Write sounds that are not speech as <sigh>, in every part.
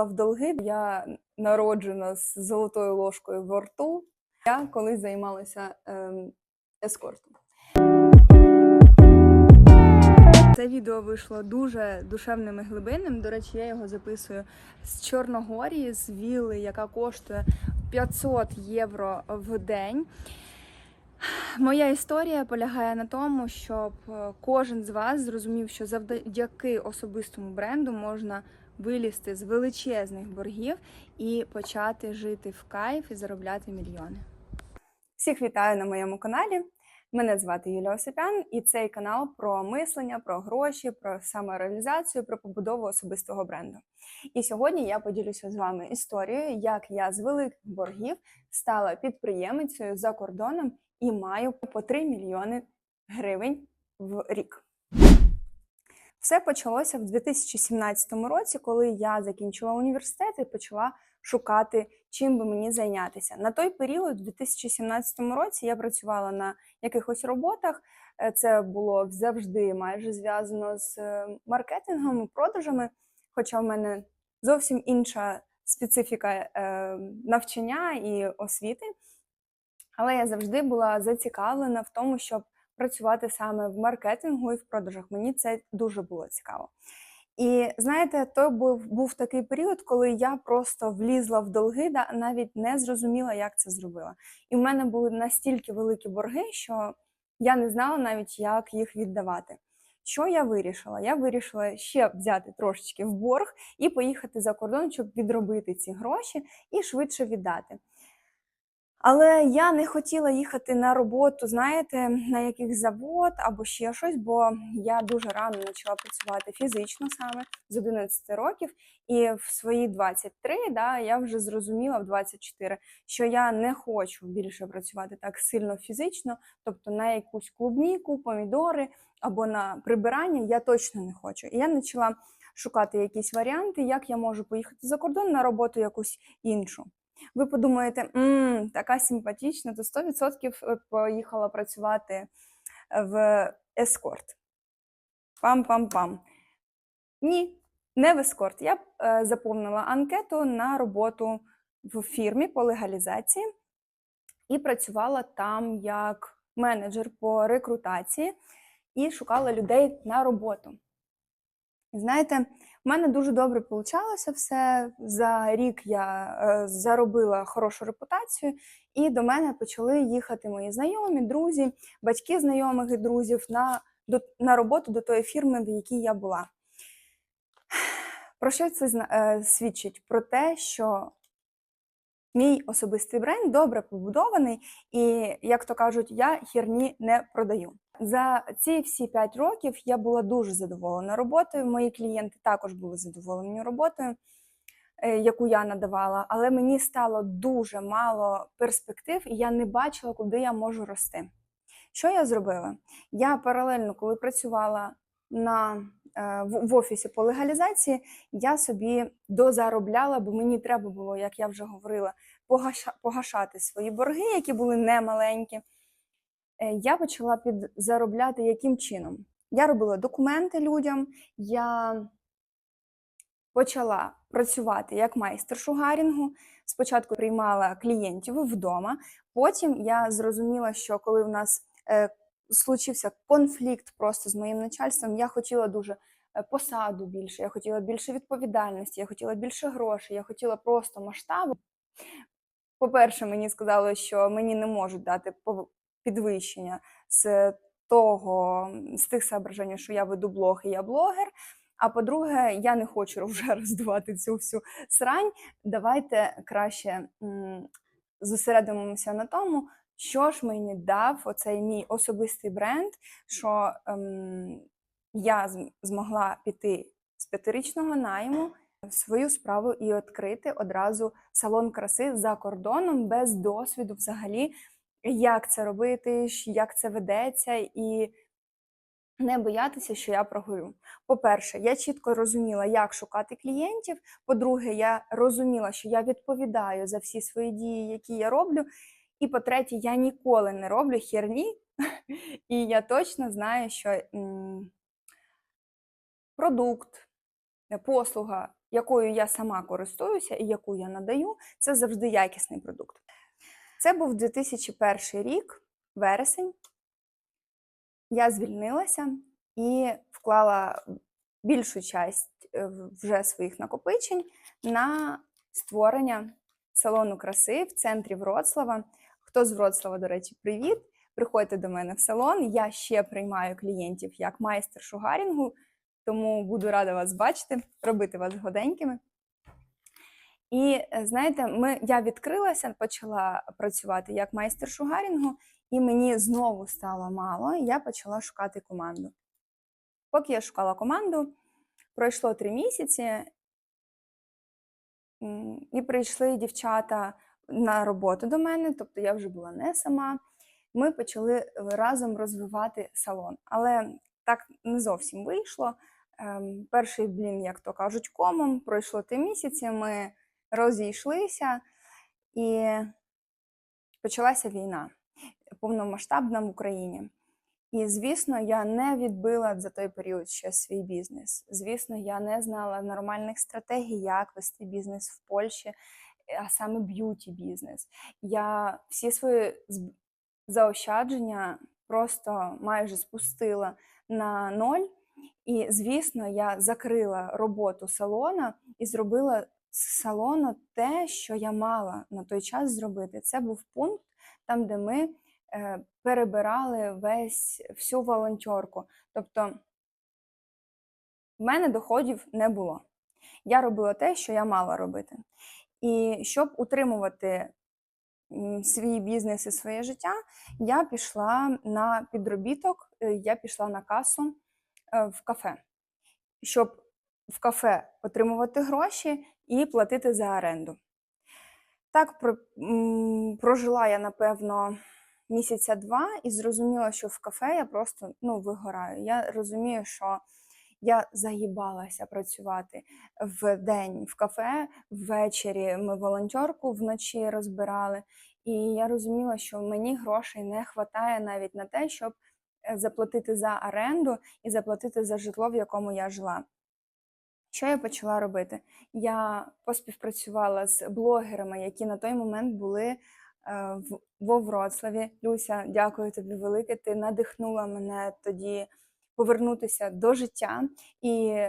влізла в долги. Я народжена з золотою ложкою во рту. Я колись займалася ем, ескортом. Це відео вийшло дуже душевним і глибинним. До речі, я його записую з Чорногорії, з вілли, яка коштує 500 євро в день. Моя історія полягає на тому, щоб е, кожен з вас зрозумів, що завдяки особистому бренду можна вилізти з величезних боргів і почати жити в кайф і заробляти мільйони. Всіх вітаю на моєму каналі. Мене звати Юлія Осипян, і цей канал про мислення, про гроші, про самореалізацію, про побудову особистого бренду. І сьогодні я поділюся з вами історією, як я з великих боргів стала підприємицею за кордоном і маю по 3 мільйони гривень в рік. Все почалося в 2017 році, коли я закінчила університет і почала шукати, чим би мені зайнятися. На той період, у 2017 році, я працювала на якихось роботах. Е, Це було завжди майже зв'язано з е, маркетингом і продажами, хоча в мене зовсім інша специфіка е, навчання і освіти. Але я завжди була зацікавлена в тому, щоб працювати саме в маркетингу і в продажах. Мені це дуже було цікаво. І знаєте, то був, був такий період, коли я просто влізла в долги, да, навіть не зрозуміла, як це зробила. І в мене були настільки великі борги, що я не знала навіть, як їх віддавати. Що я вирішила? Я вирішила ще взяти трошечки в борг і поїхати за кордон, щоб відробити ці гроші і швидше віддати. Але я не хотіла їхати на роботу, знаєте, на якийсь завод або ще щось, бо я дуже рано почала працювати фізично саме з 11 років, і в свої 23, да, я вже зрозуміла в 24, що я не хочу більше працювати так сильно фізично, тобто на якусь клубніку, помідори або на прибирання я точно не хочу. І я почала шукати якісь варіанти, як я можу поїхати за кордон на роботу якусь іншу. Ви подумаєте, мм, така симпатична, то 100% поїхала працювати в ескорт. Пам-пам-пам. Ні, не в ескорт. Я е, заповнила анкету на роботу в фірмі по легалізації і працювала там як менеджер по рекрутації і шукала людей на роботу. Знаєте, у мене дуже добре получалося все. За рік я е, заробила хорошу репутацію, і до мене почали їхати мої знайомі, друзі, батьки знайомих і друзів на, до, на роботу до тої фірми, в якій я була. Про що це е, свідчить? Про те, що мій особистий бренд добре побудований, і, як то кажуть, я херні не продаю. За ці всі 5 років я була дуже задоволена роботою. Мої клієнти також були задоволені роботою, е, яку я надавала, але мені стало дуже мало перспектив, і я не бачила, куди я можу рости. Що я зробила? Я паралельно, коли працювала на, е, в, в офісі по легалізації, я собі дозаробляла, бо мені треба було, як я вже говорила, погаша- погашати свої борги, які були немаленькі. Е, Я почала підзаробляти яким чином? Я робила документи людям, я почала працювати як майстер шугарінгу. Спочатку приймала клієнтів вдома, потім я зрозуміла, що коли в нас е, случився конфлікт просто з моїм начальством, я хотіла дуже е, посаду більше, я хотіла більше відповідальності, я хотіла більше грошей, я хотіла просто масштабу. По-перше, мені сказали, що мені не можуть дати підвищення з того, з тих соображень, що я веду блог і я блогер. А по-друге, я не хочу <laughs> вже роздувати цю всю срань. Давайте краще зосередимося на тому, що ж мені дав оцей мій особистий бренд, що ем, я змогла піти з п'ятирічного найму свою справу і відкрити одразу салон краси за кордоном без досвіду взагалі, як це робити, як це ведеться, і не боятися, що я прогорю. По-перше, я чітко розуміла, як шукати клієнтів. По-друге, я розуміла, що я відповідаю за всі свої дії, які я роблю. І по-третє, я ніколи не роблю херні, <laughs> і я точно знаю, що продукт, е, послуга якою я сама користуюся і яку я надаю, це завжди якісний продукт. Це був 2001 рік, вересень. Я звільнилася і вклала більшу часть е, вже своїх накопичень на створення салону краси в центрі Вроцлава. Хто з Вроцлава, до речі, привіт! Приходьте до мене в салон. Я ще приймаю клієнтів як майстер шугарінгу, тому буду рада вас бачити, робити вас годенькими. І е, знаєте, ми, я відкрилася, почала працювати як майстер шугарінгу, і мені знову стало мало, і я почала шукати команду. Поки я шукала команду, пройшло три місяці, і прийшли дівчата на роботу до мене, тобто я вже була не сама. Ми почали разом розвивати салон. Але так не зовсім вийшло. Ем, Перший блін, як то кажуть, комом, пройшло три місяці, ми розійшлися, і почалася війна повномасштабна в Україні. І, звісно, я не відбила за той період ще свій бізнес. Звісно, я не знала нормальних стратегій, як вести бізнес в Польщі, а саме б'юті бізнес. Я всі свої заощадження просто майже спустила на ноль. І, звісно, я закрила роботу салона і зробила з салону те, що я мала на той час зробити. Це був пункт, там, де ми е, перебирали весь всю волонтерку. Тобто в мене доходів не було. Я робила те, що я мала робити. І щоб утримувати свій бізнес і своє життя, я пішла на підробіток, е, я пішла на касу е, в кафе, щоб в кафе отримувати гроші і платити за оренду. Так прожила я, напевно, місяця два і зрозуміла, що в кафе я просто ну, вигораю. Я розумію, що я заїбалася працювати в день в кафе, ввечері ми волонтерку вночі розбирали. І я розуміла, що мені грошей не вистачає навіть на те, щоб е, заплатити за оренду і заплатити за житло, в якому я жила. Що я почала робити? Я поспівпрацювала з блогерами, які на той момент були е, в, во Вроцлаві. Люся, дякую тобі велике. Ти надихнула мене тоді повернутися до життя і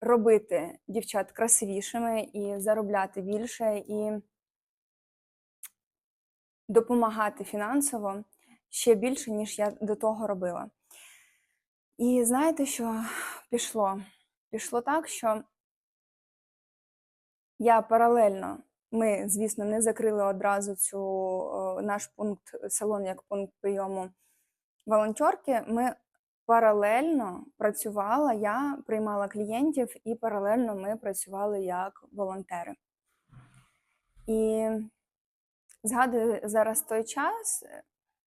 робити дівчат красивішими, і заробляти більше, і допомагати фінансово ще більше, ніж я до того робила. І знаєте, що пішло? Пішло так, що я паралельно, ми, звісно, не закрили одразу цю наш пункт салон як пункт прийому волонтерки. Ми паралельно працювала, я приймала клієнтів, і паралельно ми працювали як волонтери. І згадую зараз той час,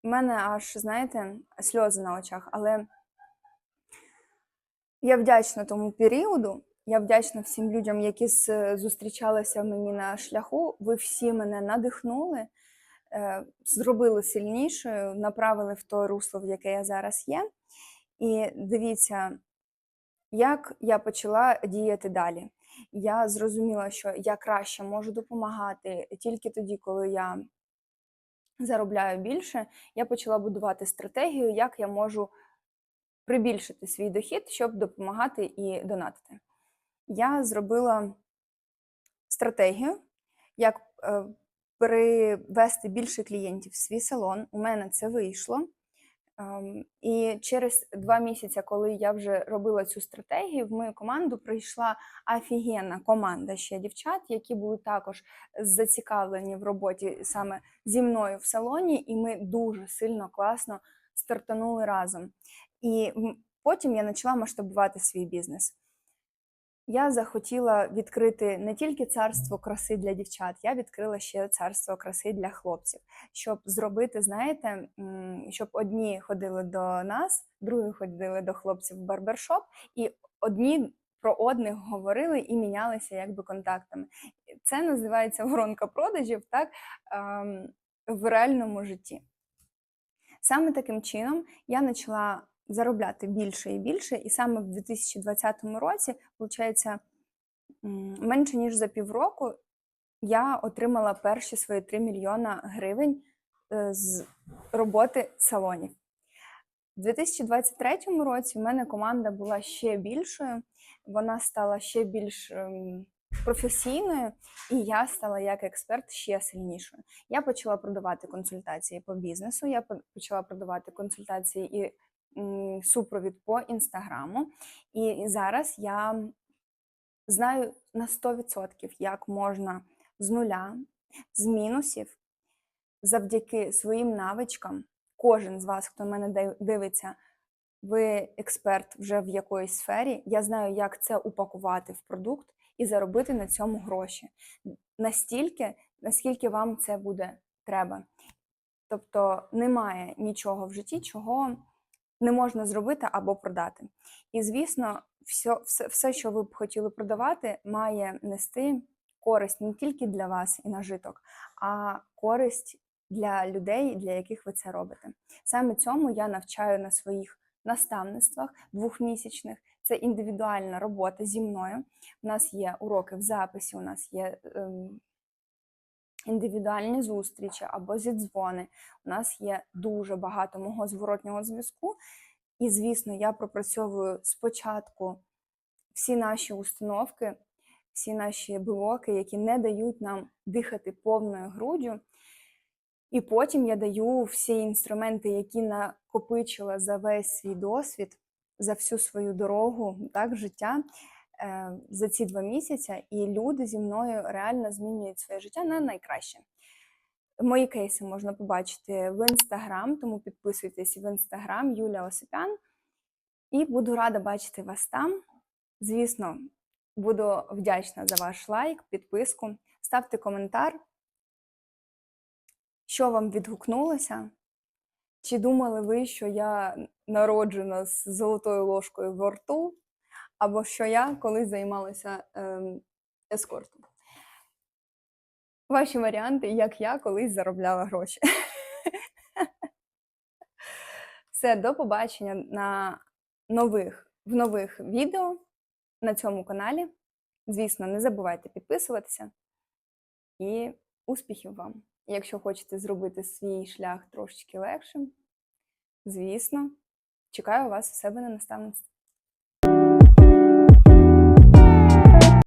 в мене аж, знаєте, сльози на очах, але я вдячна тому періоду. Я вдячна всім людям, які зустрічалися мені на шляху. Ви всі мене надихнули, е, зробили сильнішою, направили в то русло, в яке я зараз є. І дивіться, як я почала діяти далі. Я зрозуміла, що я краще можу допомагати тільки тоді, коли я заробляю більше. Я почала будувати стратегію, як я можу прибільшити свій дохід, щоб допомагати і донатити. Я зробила стратегію, як е, привести більше клієнтів в свій салон. У мене це вийшло. Ем, І через два місяці, коли я вже робила цю стратегію, в мою команду прийшла офігенна команда ще дівчат, які були також зацікавлені в роботі саме зі мною в салоні, і ми дуже сильно класно стартанули разом. І потім я почала масштабувати свій бізнес. Я захотіла відкрити не тільки царство краси для дівчат, я відкрила ще царство краси для хлопців, щоб зробити, знаєте, щоб одні ходили до нас, другі ходили до хлопців в барбершоп, і одні про одних говорили і мінялися якби контактами. Це називається <laughs> воронка продажів, так в реальному житті. Саме таким чином я почала заробляти більше і більше, і саме в 2020 році, виходить, Менше ніж за півроку я отримала перші свої 3 мільйона гривень е, з роботи салонів. У 2023 році в мене команда була ще більшою, вона стала ще більш ем, професійною, і я стала як експерт ще сильнішою. Я почала продавати консультації по бізнесу, я почала продавати консультації і супровід по інстаграму. І зараз я знаю на 100%, як можна з нуля, з мінусів, завдяки своїм навичкам. Кожен з вас, хто мене дивиться, ви експерт вже в якоїсь сфері. Я знаю, як це упакувати в продукт і заробити на цьому гроші. Настільки, наскільки вам це буде треба. Тобто немає нічого в житті, чого не можна зробити або продати. І, звісно, все, все, все, що ви б хотіли продавати, має нести користь не тільки для вас і нажиток, а користь для людей, для яких ви це робите. Саме цьому я навчаю на своїх наставництвах двохмісячних. Це індивідуальна робота зі мною. У нас є уроки в записі, у нас є ем, індивідуальні зустрічі або зідзвони. У нас є дуже багато мого зворотнього зв'язку. І, звісно, я пропрацьовую спочатку всі наші установки, всі наші блоки, які не дають нам дихати повною груддю. І потім я даю всі інструменти, які накопичила за весь свій досвід, за всю свою дорогу, так, життя за ці два місяці, і люди зі мною реально змінюють своє життя на найкраще. Мої кейси можна побачити в інстаграм, тому підписуйтесь в інстаграм Юля Осипян. І буду рада бачити вас там. Звісно, буду вдячна за ваш лайк, підписку. Ставте коментар, що вам відгукнулося. Чи думали ви, що я народжена з золотою ложкою в рту, або що я колись займалася ем, ескортом? Ваші варіанти, як я колись заробляла гроші. <laughs> Все, до побачення на нових, в нових відео на цьому каналі. Звісно, не забувайте підписуватися і успіхів вам! Якщо хочете зробити свій шлях трошечки легшим, звісно, чекаю вас у себе на наставництві.